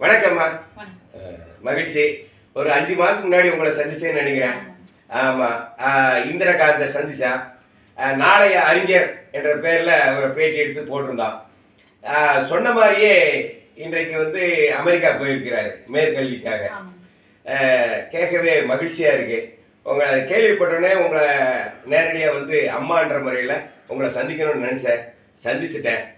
வணக்கம்மா. மகிழ்ச்சி. ஒரு அஞ்சு மாசம் முன்னாடி உங்களை சந்திச்சேன்னு நினைக்கிறேன். ஆமா. அஹ், இந்திரகாந்த சந்திச்சா. நாளைய அறிஞர் என்ற பேர்ல ஒரு பேட்டி எடுத்து போட்டிருந்தான். சொன்ன மாதிரியே இன்றைக்கு வந்து அமெரிக்கா போயிருக்கிறாரு மேற்கல்விக்காக. ஆமாம். கேட்கவே மகிழ்ச்சியா இருக்கு. உங்களை கேள்விப்பட்டோடனே உங்களை நேரடியா வந்து அம்மான்ற முறையில் உங்களை சந்திக்கணும்னு நினைச்சேன். சந்திச்சிட்டேன்.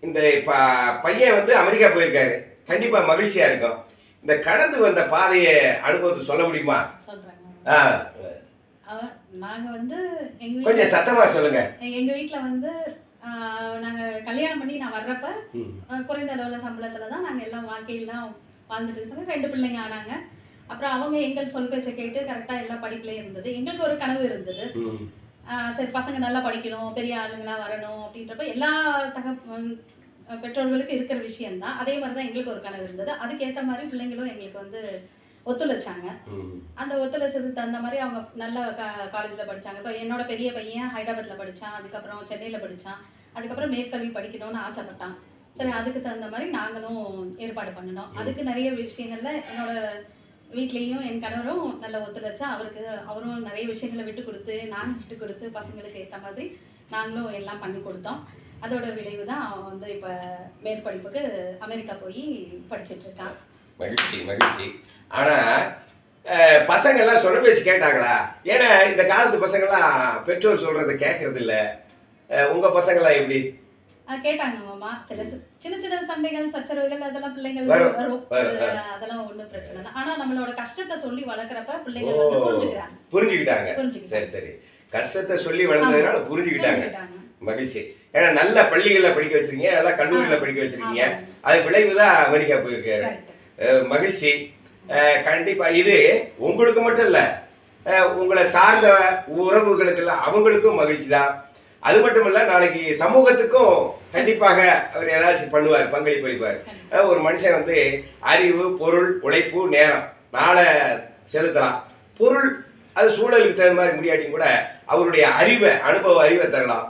இந்த ப- பையன் வந்து அமெரிக்கா போயிருக்காரு. கண்டிப்பா மகிழ்ச்சியா இருக்கும். இந்த கடந்து வந்த பாதையை அனுபவத்தை சொல்ல முடியுமா. ஆ, அவ- நாங்க வந்து கொஞ்சம் வீட்ல- சத்தமா சொல்லுங்க. எங்க வீட்ல வந்து நாங்க கல்யாணம் பண்ணி நான் வர்றப்ப குறைந்த அளவுல சம்பளத்துல தான் நாங்க எல்லாம் வாழ்க்கையெல்லாம் வாழ்ந்துட்டு இருக்கோம் ரெண்டு பிள்ளைங்க ஆனாங்க. அப்புறம் அவங்க எங்கள் சொல் பேச்சை கேட்டு கரெக்டா எல்லா படிப்புலயும் இருந்தது. எங்களுக்கு ஒரு கனவு இருந்தது. சரி பசங்க நல்லா படிக்கணும் பெரிய ஆளுங்களா வரணும் அப்படின்றப்ப எல்லா தக பெற்றோர்களுக்கு இருக்கிற விஷயம்தான். அதே மாதிரி தான் எங்களுக்கு ஒரு கனவு இருந்தது. அதுக்கேற்ற மாதிரி பிள்ளைங்களும் எங்களுக்கு வந்து ஒத்துழைச்சாங்க. அந்த ஒத்துழைச்சதுக்கு தகுந்த மாதிரி அவங்க நல்ல காலேஜில் படிச்சாங்க. இப்போ என்னோட பெரிய பையன் ஹைதராபாத்தில் படித்தான் அதுக்கப்புறம் சென்னையில் படித்தான் அதுக்கப்புறம் மேற்கல்வி படிக்கணும்னு ஆசைப்பட்டான். சரி அதுக்கு தகுந்த மாதிரி நாங்களும் ஏற்பாடு பண்ணினோம் அதுக்கு நிறைய விஷயங்கள்ல என்னோட வீட்லேயும் என் கணவரும் நல்ல ஒத்துழைச்சா அவருக்கு அவரும் நிறைய விஷயங்களை விட்டு கொடுத்து நான் விட்டு கொடுத்து பசங்களுக்கு ஏற்ற மாதிரி நாங்களும் எல்லாம் பண்ணி கொடுத்தோம். அதோட விளைவு தான் அவன் வந்து இப்போ மேற்படிப்புக்கு அமெரிக்கா போய் படிச்சிட்டு இருக்கான் மகிழ்ச்சி மகிழ்ச்சி. ஆனா அஹ், பசங்க எல்லாம் சொல்ல பேச்சு கேட்டாங்களா? ஏன்னா இந்த காலத்து பசங்கெல்லாம் பெற்றோர் சொல்றதை கேட்கறது இல்ல அஹ், உங்க பசங்கெல்லாம் எப்படி? கேட்டாங்க மாமா. சில சின்ன சின்ன சண்டைகள் சச்சரவுகள் அதெல்லாம் பிள்ளைங்கள் வரும், வரும். வரும், அது- அதெல்லாம் ஒண்ணும் பிரச்சனை இல்லை. ஆனா நம்மளோட கஷ்டத்தை சொல்லி வளர்க்குறப்ப பிள்ளைங்கள் ஓ. வந்து புரிஞ்சுக்கிறாங்க. புரிஞ்சுக்கிட்டாங்க. சரி சரி. கஷ்டத்தை சொல்லி வளர்ந்ததுனால புரிஞ்சுக்கிட்டாங்க. மகிழ்ச்சி. ஏன்னா நல்ல பள்ளிகளில் படிக்க வச்சிருக்கீங்க அதான் கல்லூரியில் படிக்க வச்சிருக்கீங்க. அது விளைவு தான் அமெரிக்கா போயிருக்காரு. மகிழ்ச்சி. அஹ் கண்டிப்பா. இது உங்களுக்கு மட்டும் இல்ல உங்களை சார்ந்த உறவுகளுக்கெல்லாம் அவங்களுக்கும் மகிழ்ச்சி தான். அது மட்டும் இல்ல நாளைக்கு சமூகத்துக்கும் கண்டிப்பாக அவர் ஏதாச்சும் பண்ணுவார் பங்களிப்பு வைப்பார் ஒரு மனுஷன் வந்து அறிவு பொருள் உழைப்பு நேரம். நாளை செலுத்தலாம். பொருள் அது சூழலுக்கு தகுந்த மாதிரி முடியாட்டியும் கூட அவருடைய அறிவை அனுபவ அறிவை தரலாம்.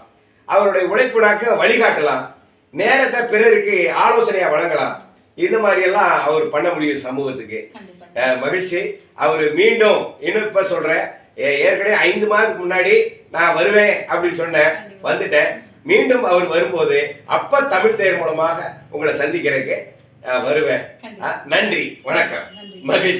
அவருடைய உழைப்புனாக்க வழிகாட்டலாம் நேரத்தை பிறருக்கு ஆலோசனையா வழங்கலாம். இந்த மாதிரி எல்லாம் அவர் பண்ண முடியும் சமூகத்துக்கு. மகிழ்ச்சி. அவர் மீண்டும் இன்னும் இப்ப சொல்றேன். ஏற்கனவே ஐந்து மாதத்துக்கு முன்னாடி நான் வருவேன் அப்படின்னு சொன்னேன். வந்துட்டேன். மீண்டும் அவர் வரும்போது அப்ப தமிழ் தேர் மூலமாக உங்களை சந்திக்கிறதுக்கு வருவேன். நன்றி. வணக்கம். மகிழ்ச்சி.